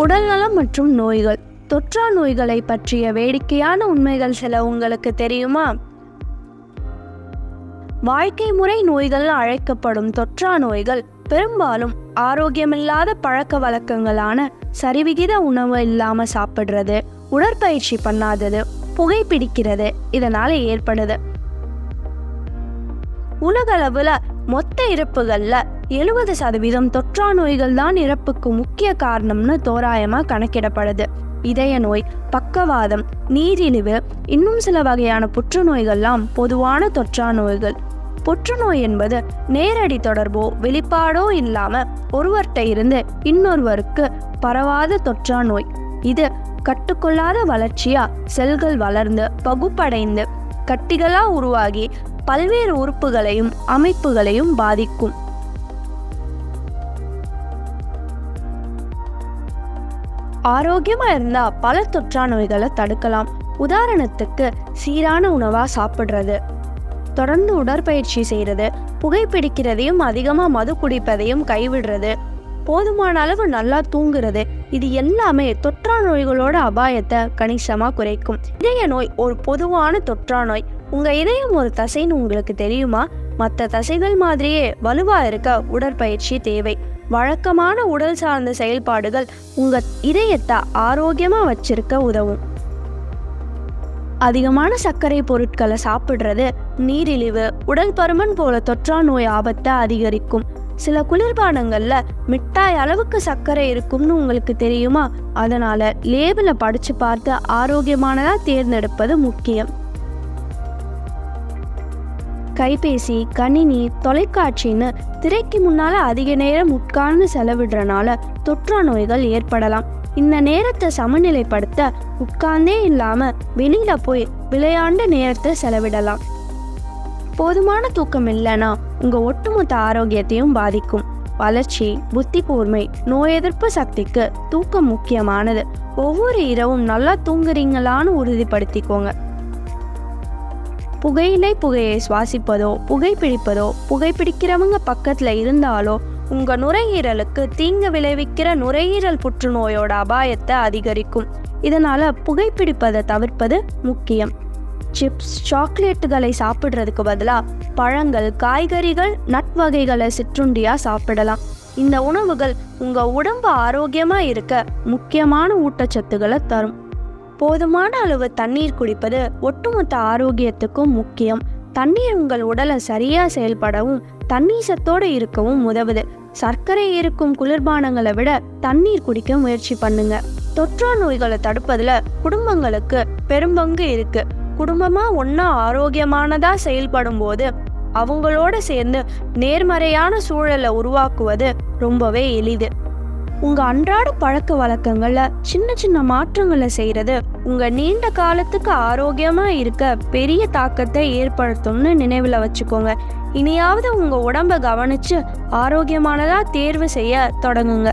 உடல்நலம் மற்றும் நோய்கள். தொற்றா நோய்களை பற்றிய வேடிக்கையான உண்மைகள் சில உங்களுக்கு தெரியுமா? வாழ்க்கை முறை நோய்கள் அழைக்கப்படும் தொற்றா நோய்கள் பெரும்பாலும் ஆரோக்கியமில்லாத பழக்க வழக்கங்களான சரிவிகித உணவு இல்லாமல் சாப்பிடுறது உடற்பயிற்சி பண்ணாதது புகைப்பிடிக்கிறது இதனால் ஏற்படுது. உலகளவில் மொத்த இருப்புகளில் எழுபது சதவீதம் தொற்றா நோய்கள் தான் இறப்புக்கு முக்கிய காரணம்னு தோராயமாக கணக்கிடப்படுது. இதய நோய் பக்கவாதம் நீரிழிவு இன்னும் சில வகையான புற்றுநோய்கள்லாம் பொதுவான தொற்றா நோய்கள். புற்றுநோய் என்பது நேரடி தொடர்போ வெளிப்பாடோ இல்லாம ஒருவர்கிட்ட இருந்து இன்னொருவருக்கு பரவாத தொற்றா நோய். இது கட்டுக்கொள்ளாத வளர்ச்சியா செல்கள் வளர்ந்து பகுப்படைந்து கட்டிகளா உருவாகி பல்வேறு உறுப்புகளையும் அமைப்புகளையும் பாதிக்கும். ஆரோக்கியமா இருந்தா பல தொற்றா நோய்களை தடுக்கலாம். உதாரணத்துக்கு சீரான உணவா சாப்பிடுறது. தொடர்ந்து உடற்பயிற்சி செய்கிறது புகைப்பிடிக்கிறதையும் அதிகமாக மது குடிப்பதையும் கைவிடுறது. போதுமான அளவு நல்லா தூங்குறது. இது எல்லாமே தொற்றா நோய்களோட அபாயத்தை கணிசமாக குறைக்கும். இதய நோய் ஒரு பொதுவான தொற்றா நோய். உங்கள் இதயம் ஒரு தசைன்னு உங்களுக்கு தெரியுமா? மற்ற தசைகள் மாதிரியே வலுவாக இருக்க உடற்பயிற்சி தேவை. வழக்கமான உடல் சார்ந்த செயல்பாடுகள் உங்கள் இதயத்தை ஆரோக்கியமாக வச்சிருக்க உதவும். அதிகமான சர்க்கரை பொருட்களை சாப்பிட்றது நீரிழிவு உடல் பருமன் போல தொற்றா நோய் ஆபத்தை அதிகரிக்கும். சில குளிர்பானங்களில் மிட்டாய் அளவுக்கு சர்க்கரை இருக்கும்னு உங்களுக்கு தெரியுமா? அதனால் லேபிளை படித்து பார்த்து ஆரோக்கியமானதாக தேர்ந்தெடுப்பது முக்கியம். கைபேசி கணினி தொலைக்காட்சின்னு திரைக்கு முன்னால அதிக நேரம் உட்கார்ந்து செலவிடுறனால தொற்றா நோய்கள் ஏற்படலாம். இந்த நேரத்தை சமநிலைப்படுத்த உட்கார்ந்தே இல்லாம வெளியில போய் விளையாண்ட நேரத்தை செலவிடலாம். போதுமான தூக்கம் இல்லைன்னா உங்க ஒட்டுமொத்த ஆரோக்கியத்தையும் பாதிக்கும். வளர்ச்சி புத்தி கூர்மை நோய் எதிர்ப்பு சக்திக்கு தூக்கம் முக்கியமானது. ஒவ்வொரு இரவும் நல்லா தூங்குறீங்களான்னு உறுதிப்படுத்திக்கோங்க. புகையிலை புகையை சுவாசிப்பதோ புகைப்பிடிப்பதோ புகைப்பிடிக்கிறவங்க பக்கத்தில் இருந்தாலோ உங்கள் நுரையீரலுக்கு தீங்கு விளைவிக்கிற நுரையீரல் புற்றுநோயோட அபாயத்தை அதிகரிக்கும். இதனால் புகைப்பிடிப்பதை தவிர்ப்பது முக்கியம். சிப்ஸ் சாக்லேட்டுகளை சாப்பிட்றதுக்கு பதிலாக பழங்கள் காய்கறிகள் நட் வகைகளை சிற்றுண்டியாக சாப்பிடலாம். இந்த உணவுகள் உங்கள் உடம்பு ஆரோக்கியமாக இருக்க முக்கியமான ஊட்டச்சத்துக்களை தரும். போதுமான அளவு தண்ணீர் குடிப்பது ஒட்டுமொத்த ஆரோக்கியத்துக்கும் முக்கியம். தண்ணீர் உங்கள் உடலை சரியாக செயல்படவும் தண்ணீர் சத்தோடு இருக்கவும் உதவுது. சர்க்கரை இருக்கும் குளிர்பானங்களை விட தண்ணீர் குடிக்க முயற்சி பண்ணுங்க. தொற்றா நோய்களை தடுப்பதுல குடும்பங்களுக்கு பெரும்பங்கு இருக்கு. குடும்பமா ஒன்னா ஆரோக்கியமானதா செயல்படும் போது அவங்களோட சேர்ந்து நேர்மறையான சூழலை உருவாக்குவது ரொம்பவே எளிது. உங்க அன்றாட பழக்க வழக்கங்கள்ல சின்ன சின்ன மாற்றங்களை செய்யறது உங்க நீண்ட காலத்துக்கு ஆரோக்கியமா இருக்க பெரிய தாக்கத்தை ஏற்படுத்தும்னு நினைவுல வச்சுக்கோங்க. இனியாவது உங்க உடம்ப கவனிச்சு ஆரோக்கியமானதா தேர்வு செய்ய தொடங்குங்க.